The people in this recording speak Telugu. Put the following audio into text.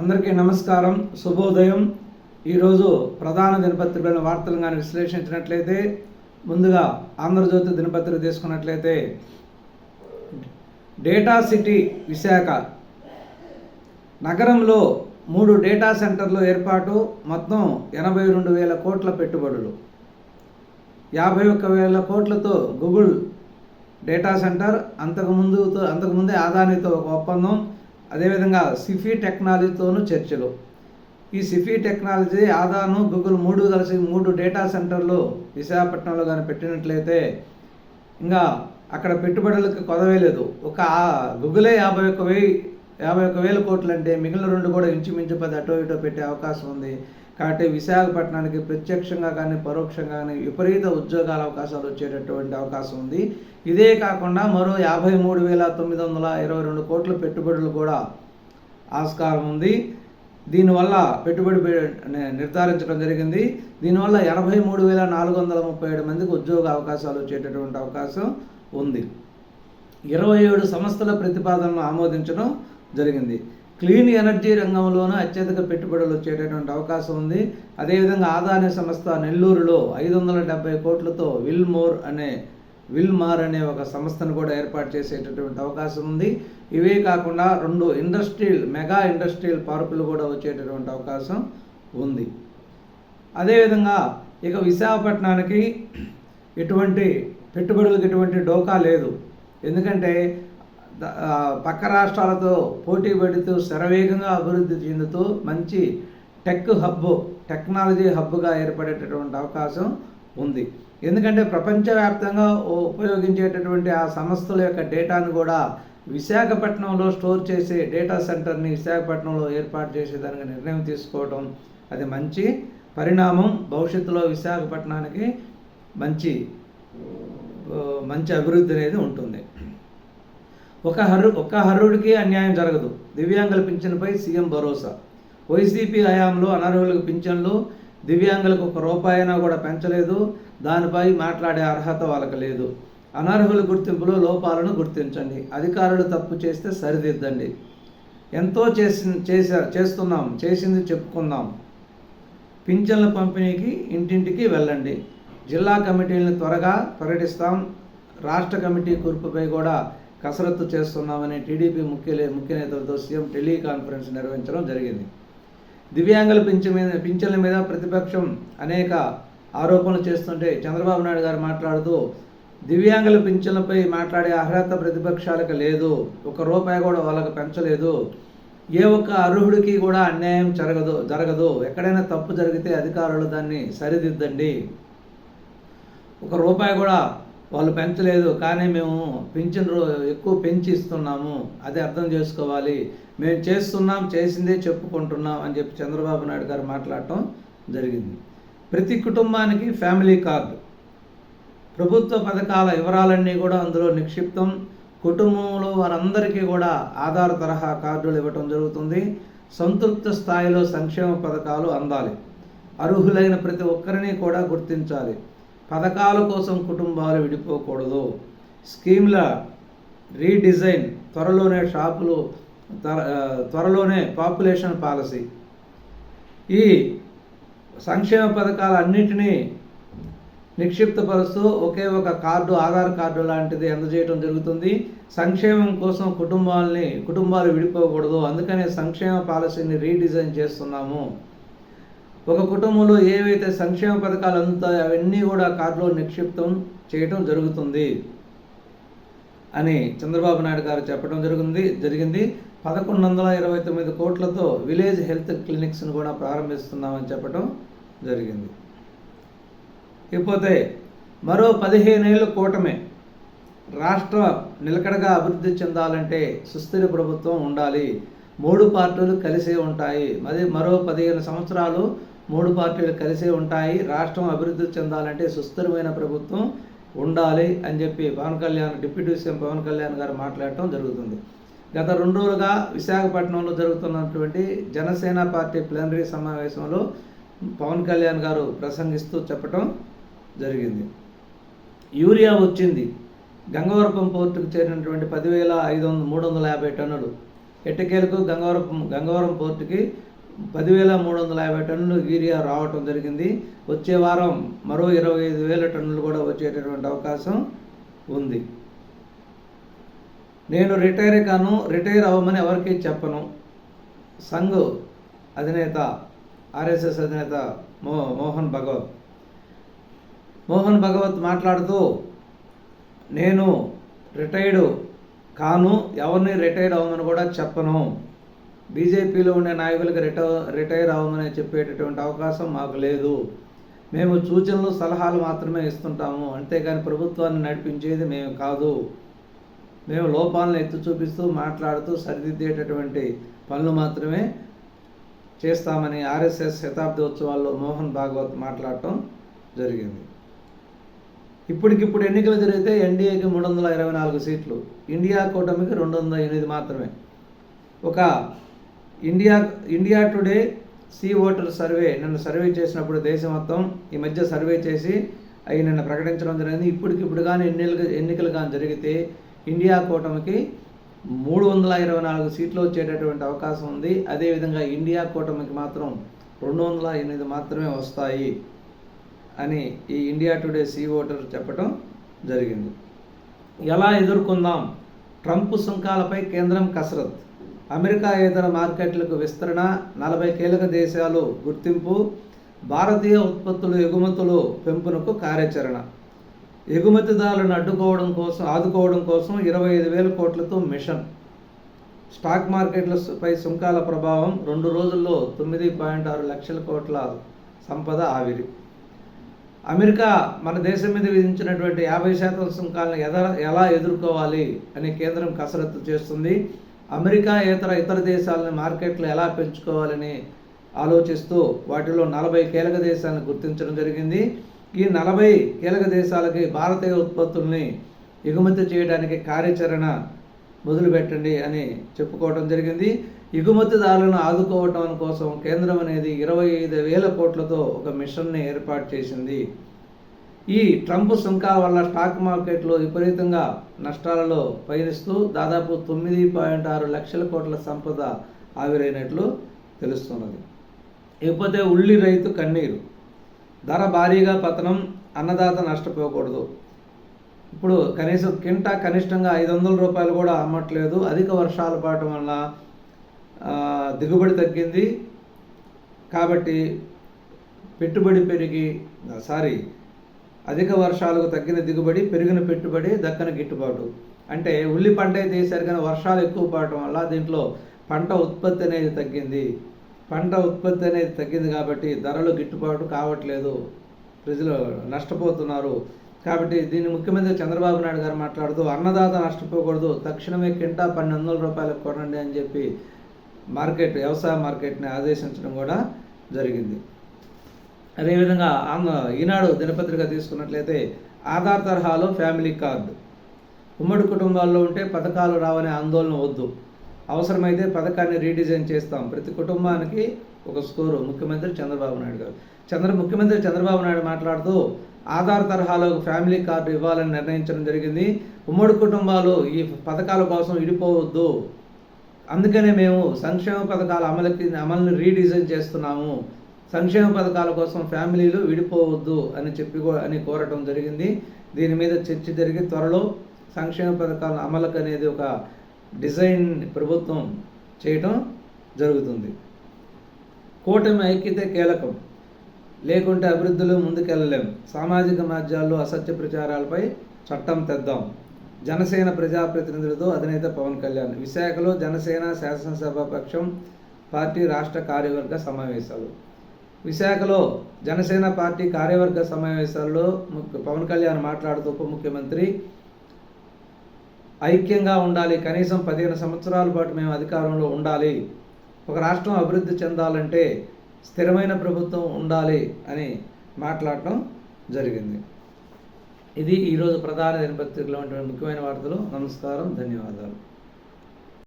అందరికీ నమస్కారం. శుభోదయం. ఈరోజు ప్రధాన దినపత్రికలను వార్తలు కానీ విశ్లేషించినట్లయితే ముందుగా ఆంధ్రజ్యోతి దినపత్రిక తీసుకున్నట్లయితే డేటా సిటీ విశాఖ. నగరంలో మూడు డేటా సెంటర్లు ఏర్పాటు మొత్తం ఎనభై రెండు వేల కోట్ల పెట్టుబడులు. యాభై ఒక్క వేల కోట్లతో గూగుల్ డేటా సెంటర్ అంతకుముందుతో అంతకుముందే ఆదానితో ఒక ఒప్పందం. అదేవిధంగా సిఫీ టెక్నాలజీతోనూ చర్చలు. ఈ సిఫీ టెక్నాలజీ ఆదాను గూగుల్ మూడు కలిసి మూడు డేటా సెంటర్లు విశాఖపట్నంలో కానీ పెట్టినట్లయితే ఇంకా అక్కడ పెట్టుబడులకు కొదవేలేదు ఒక గూగులే యాభై ఒక్క వెయ్యి యాభై ఒక్క వేల కోట్లు అంటే మిగిలిన రెండు కూడా ఇంచుమించు పది అటో ఇటో పెట్టే అవకాశం ఉంది. కాబట్టి విశాఖపట్నానికి ప్రత్యక్షంగా కానీ పరోక్షంగా కానీ విపరీత ఉద్యోగాల అవకాశాలు వచ్చేటటువంటి అవకాశం ఉంది. ఇదే కాకుండా మరో యాభై మూడు వేల తొమ్మిది వందల ఇరవై రెండు కోట్ల పెట్టుబడులు కూడా ఆస్కారం ఉంది. దీనివల్ల పెట్టుబడి నిర్ధారించడం జరిగింది. దీనివల్ల ఎనభై మూడు వేల నాలుగు వందల ముప్పై ఏడు మందికి ఉద్యోగ అవకాశాలు వచ్చేటటువంటి అవకాశం ఉంది. ఇరవై ఏడు సంస్థల ప్రతిపాదనను ఆమోదించడం జరిగింది. క్లీన్ ఎనర్జీ రంగంలోనూ అత్యధిక పెట్టుబడులు వచ్చేటటువంటి అవకాశం ఉంది. అదేవిధంగా ఆదాని సంస్థ నెల్లూరులో ఐదు వందల డెబ్బై కోట్లతో విల్మోర్ అనే విల్మార్ అనే ఒక సంస్థను కూడా ఏర్పాటు చేసేటటువంటి అవకాశం ఉంది. ఇవే కాకుండా రెండు ఇండస్ట్రియల్ మెగా ఇండస్ట్రియల్ పార్కులు కూడా వచ్చేటటువంటి అవకాశం ఉంది. అదేవిధంగా ఇక విశాఖపట్నానికి ఎటువంటి పెట్టుబడులకు ఎటువంటి డోకా లేదు. ఎందుకంటే పక్క రాష్ట్రాలతో పోటీ పడుతూ శరవేగంగా అభివృద్ధి చెందుతూ మంచి టెక్ హబ్ టెక్నాలజీ హబ్గా ఏర్పడేటటువంటి అవకాశం ఉంది. ఎందుకంటే ప్రపంచవ్యాప్తంగా ఉపయోగించేటటువంటి ఆ సంస్థల యొక్క డేటాను కూడా విశాఖపట్నంలో స్టోర్ చేసే డేటా సెంటర్ని విశాఖపట్నంలో ఏర్పాటు చేసేదానికి నిర్ణయం తీసుకోవడం అది మంచి పరిణామం. భవిష్యత్తులో విశాఖపట్నానికి మంచి మంచి అభివృద్ధి అనేది ఉంటుంది. ఒక హర్రు ఒక్క హర్రుడికి అన్యాయం జరగదు. దివ్యాంగుల పింఛన్పై సీఎం భరోసా. వైసీపీ హయాంలో అనర్హులకు పింఛన్లు దివ్యాంగులకు ఒక రూపాయినా కూడా పెంచలేదు. దానిపై మాట్లాడే అర్హత వాళ్ళకి లేదు. అనర్హుల గుర్తింపులో లోపాలను గుర్తించండి. అధికారులు తప్పు చేస్తే సరిదిద్దండి. ఎంతో చేసి చేసా చేస్తున్నాం చేసింది చెప్పుకుందాం. పింఛన్ల పంపిణీకి ఇంటింటికి వెళ్ళండి. జిల్లా కమిటీలను త్వరగా ప్రకటిస్తాం రాష్ట్ర కమిటీ కూర్పుపై కూడా కసరత్తు చేస్తున్నామని టీడీపీ ముఖ్య ముఖ్య నేతలతో సీఎం టెలికాన్ఫరెన్స్ నిర్వహించడం జరిగింది. దివ్యాంగుల పింఛన్ మీద పింఛన్ల మీద ప్రతిపక్షం అనేక ఆరోపణలు చేస్తుంటే చంద్రబాబు నాయుడు గారు మాట్లాడుతూ దివ్యాంగుల పింఛన్లపై మాట్లాడే అర్హత ప్రతిపక్షాలకు లేదు ఒక రూపాయి కూడా వాళ్ళకు పెంచలేదు ఏ ఒక్క అర్హుడికి కూడా అన్యాయం జరగదు జరగదు ఎక్కడైనా తప్పు జరిగితే అధికారులు దాన్ని సరిదిద్దండి. ఒక రూపాయి కూడా వాళ్ళు పెంచలేదు కానీ మేము పెంచిన ఎక్కువ పెంచి ఇస్తున్నాము అది అర్థం చేసుకోవాలి. మేము చేస్తున్నాం చేసిందే చెప్పుకుంటున్నాం అని చెప్పి చంద్రబాబు నాయుడు గారు మాట్లాడటం జరిగింది. ప్రతి కుటుంబానికి ఫ్యామిలీ కార్డు. ప్రభుత్వ పథకాల వివరాలన్నీ కూడా అందులో నిక్షిప్తం. కుటుంబంలో వారందరికీ కూడా ఆధార్ తరహా కార్డులు ఇవ్వటం జరుగుతుంది. సంతృప్త స్థాయిలో సంక్షేమ పథకాలు అందాలి. అర్హులైన ప్రతి ఒక్కరిని కూడా గుర్తించాలి. పథకాల కోసం కుటుంబాలు విడిపోకూడదు. స్కీమ్ల రీడిజైన్ త్వరలోనే షాపులు త్వర- త్వరలోనే పాపులేషన్ పాలసీ. ఈ సంక్షేమ పథకాలన్నిటినీ నిక్షిప్తపరుస్తూ ఒకే ఒక కార్డు ఆధార్ కార్డు లాంటిది అందజేయడం జరుగుతుంది. సంక్షేమం కోసం కుటుంబాలని కుటుంబాలు విడిపోకూడదు. అందుకనే సంక్షేమ పాలసీని రీడిజైన్ చేస్తున్నాము. ఒక కుటుంబంలో ఏవైతే సంక్షేమ పథకాలు అందుతాయో అవన్నీ కూడా కార్డులో నిక్షిప్తం చేయటం జరుగుతుంది అని చంద్రబాబు నాయుడు గారు చెప్పడం జరిగింది జరిగింది. పదకొండు వందల ఇరవై తొమ్మిది కోట్లతో విలేజ్ హెల్త్ క్లినిక్స్ను కూడా ప్రారంభిస్తున్నామని చెప్పడం జరిగింది. ఇకపోతే మరో పదిహేనేళ్ళు కూటమే రాష్ట్ర నిలకడగా అభివృద్ధి చెందాలంటే సుస్థిర ప్రభుత్వం ఉండాలి. మూడు పార్టీలు కలిసే ఉంటాయి. మరి మరో పదిహేను సంవత్సరాలు మూడు పార్టీలు కలిసే ఉంటాయి. రాష్ట్రం అభివృద్ధి చెందాలంటే సుస్థిరమైన ప్రభుత్వం ఉండాలి అని చెప్పి పవన్ కళ్యాణ్ డిప్యూటీ సీఎం పవన్ కళ్యాణ్ గారు మాట్లాడటం జరుగుతుంది. గత రెండు రోజులుగా విశాఖపట్నంలో జరుగుతున్నటువంటి జనసేన పార్టీ ప్లీనరీ సమావేశంలో పవన్ కళ్యాణ్ గారు ప్రసంగిస్తూ చెప్పటం జరిగింది. యూరియా వచ్చింది. గంగవరపం పోర్టుకు చేరినటువంటి పదివేల ఐదు వందల మూడు వందల యాభై టన్నులు. ఎట్టకేలకు గంగవరపం గంగవరం పోర్టుకి పదివేల మూడు వందల యాభై టన్నులు యూరియా రావటం జరిగింది. వచ్చే వారం మరో ఇరవై ఐదు వేల టన్నులు కూడా వచ్చేటటువంటి అవకాశం ఉంది. నేను రిటైర్ కాను రిటైర్ అవ్వమని ఎవరికీ చెప్పను. సంఘ్ అధినేత ఆర్ఎస్ఎస్ అధినేత మో మోహన్ భగవత్. మోహన్ భగవత్ మాట్లాడుతూ నేను రిటైర్డ్ కాను ఎవరిని రిటైర్డ్ అవ్వమని కూడా చెప్పను. బీజేపీలో ఉండే నాయకులకు రిటైర్ రిటైర్ అవ్వమని చెప్పేటటువంటి అవకాశం మాకు లేదు. మేము సూచనలు సలహాలు మాత్రమే ఇస్తుంటాము. అంతేగాని ప్రభుత్వాన్ని నడిపించేది మేము కాదు. మేము లోపాలను ఎత్తి చూపిస్తూ మాట్లాడుతూ సరిదిద్దేటటువంటి పనులు మాత్రమే చేస్తామని ఆర్ఎస్ఎస్ శతాబ్ది ఉత్సవాల్లో మోహన్ భాగవత్ మాట్లాడటం జరిగింది. ఇప్పటికిప్పుడు ఎన్నికలు జరిగితే ఎన్డీఏకి మూడు వందల ఇరవై నాలుగు సీట్లు ఇండియా కూటమికి రెండు వందల ఎనిమిది మాత్రమే. ఒక India India Today C Voter survey నిన్న సర్వే చేసినప్పుడు దేశం మొత్తం ఈ మధ్య సర్వే చేసి అవి నిన్న ప్రకటించడం జరిగింది. ఇప్పటికిప్పుడు కానీ ఎన్నికలు ఎన్నికలు కానీ జరిగితే ఇండియా కూటమికి మూడు వందల ఇరవై నాలుగు సీట్లు వచ్చేటటువంటి అవకాశం ఉంది. అదేవిధంగా ఇండియా కూటమికి మాత్రం రెండు వందల ఎనిమిది మాత్రమే వస్తాయి అని ఈ ఇండియా టుడే సీ ఓటర్ చెప్పడం జరిగింది. ఎలా ఎదుర్కొందాం? ట్రంప్ సుంకాలపై కేంద్రం కసరత్ అమెరికా ఇతర మార్కెట్లకు విస్తరణ నలభై కీలక దేశాలు గుర్తింపు భారతీయ ఉత్పత్తులు ఎగుమతులు పెంపునకు కార్యాచరణ. ఎగుమతిదారులను అడ్డుకోవడం కోసం ఆదుకోవడం కోసం ఇరవై ఐదు వేల కోట్లతో మిషన్. స్టాక్ మార్కెట్లపై సుంకాల ప్రభావం రెండు రోజుల్లో తొమ్మిది పాయింట్ ఆరు లక్షల కోట్ల సంపద ఆవిరి. అమెరికా మన దేశం మీద విధించినటువంటి యాభై శాతం సుంకాలను ఎద ఎలా ఎదుర్కోవాలి అని కేంద్రం కసరత్తు చేస్తుంది. అమెరికా ఇతర ఇతర దేశాలని మార్కెట్లు ఎలా పెంచుకోవాలని ఆలోచిస్తూ వాటిలో నలభై కీలక దేశాలను గుర్తించడం జరిగింది. ఈ నలభై కీలక దేశాలకి భారతీయ ఉత్పత్తుల్ని ఎగుమతి చేయడానికి కార్యాచరణ మొదలుపెట్టండి అని చెప్పుకోవడం జరిగింది. ఎగుమతిదారులను ఆదుకోవటం కోసం కేంద్రం అనేది ఇరవై ఐదు వేల కోట్లతో ఒక మిషన్ని ఏర్పాటు చేసింది. ఈ ట్రంప్ సుంకాల వల్ల స్టాక్ మార్కెట్లో విపరీతంగా నష్టాలలో పయనిస్తూ దాదాపు తొమ్మిది పాయింట్ ఆరు లక్షల కోట్ల సంపద ఆవిరైనట్లు తెలుస్తున్నది. ఇకపోతే ఉల్లి రైతు కన్నీరు. ధర భారీగా పతనం అన్నదాత నష్టపోకూడదు. ఇప్పుడు కనీసం కింటా కనిష్టంగా ఐదు వందల రూపాయలు కూడా అమ్మట్లేదు. అధిక వర్షాల పాటం వల్ల దిగుబడి తగ్గింది. కాబట్టి పెట్టుబడి పెరిగి సారీ అధిక వర్షాలకు తగ్గిన దిగుబడి పెరిగిన పెట్టుబడి దక్కన గిట్టుబాటు. అంటే ఉల్లి పంట అయితే వేసారు కానీ వర్షాలు ఎక్కువ పడటం వల్ల దీంట్లో పంట ఉత్పత్తి అనేది తగ్గింది. పంట ఉత్పత్తి అనేది తగ్గింది కాబట్టి ధరలు గిట్టుబాటు కావట్లేదు. ప్రజలు నష్టపోతున్నారు. కాబట్టి దీన్ని ముఖ్యమంత్రి చంద్రబాబు నాయుడు గారు మాట్లాడుతూ అన్నదాత నష్టపోకూడదు. తక్షణమే కింటా పన్నెండు వందల రూపాయలకు కొనండి అని చెప్పి మార్కెట్ వ్యవసాయ మార్కెట్ని ఆదేశించడం కూడా జరిగింది. అదేవిధంగా ఆంధ్ర ఈనాడు దినపత్రిక తీసుకున్నట్లయితే ఆధార్ తరహాలో ఫ్యామిలీ కార్డు. ఉమ్మడి కుటుంబాల్లో ఉంటే పథకాలు రావనే ఆందోళన వద్దు. అవసరమైతే పథకాన్ని రీడిజైన్ చేస్తాం. ప్రతి కుటుంబానికి ఒక స్కోరు. ముఖ్యమంత్రి చంద్రబాబు నాయుడు గారు. చంద్ర ముఖ్యమంత్రి చంద్రబాబు నాయుడు మాట్లాడుతూ ఆధార్ తరహాలో ఫ్యామిలీ కార్డు ఇవ్వాలని నిర్ణయించడం జరిగింది. ఉమ్మడి కుటుంబాలు ఈ పథకాల కోసం ఇడిపోవద్దు. అందుకనే మేము సంక్షేమ పథకాల అమలుకి అమలుని రీడిజైన్ చేస్తున్నాము. సంక్షేమ పథకాల కోసం ఫ్యామిలీలు విడిపోవద్దు అని చెప్పి అని కోరటం జరిగింది. దీని మీద చర్చ జరిగి త్వరలో సంక్షేమ పథకాల అమలుకు అనేది ఒక డిజైన్ ప్రభుత్వం చేయటం జరుగుతుంది. కూటమి ఐక్యత కీలకం. లేకుంటే అభివృద్ధిలో ముందుకెళ్ళలేం. సామాజిక మాధ్యాల్లో అసత్య ప్రచారాలపై చట్టం తెద్దాం. జనసేన ప్రజాప్రతినిధులతో అధినేత పవన్ కళ్యాణ్. విశాఖలో జనసేన శాసనసభ పక్షం పార్టీ రాష్ట్ర కార్యవర్గ సమావేశాలు. విశాఖలో జనసేన పార్టీ కార్యవర్గ సమావేశాల్లో పవన్ కళ్యాణ్ మాట్లాడుతూ ఉప ముఖ్యమంత్రి ఐక్యంగా ఉండాలి. కనీసం పదిహేను సంవత్సరాల పాటు మేము అధికారంలో ఉండాలి. ఒక రాష్ట్రం అభివృద్ధి చెందాలంటే స్థిరమైన ప్రభుత్వం ఉండాలి అని మాట్లాడటం జరిగింది. ఇది ఈరోజు ప్రధాన దినపత్రికలో ఉన్నటువంటి ముఖ్యమైన వార్తలు. నమస్కారం. ధన్యవాదాలు.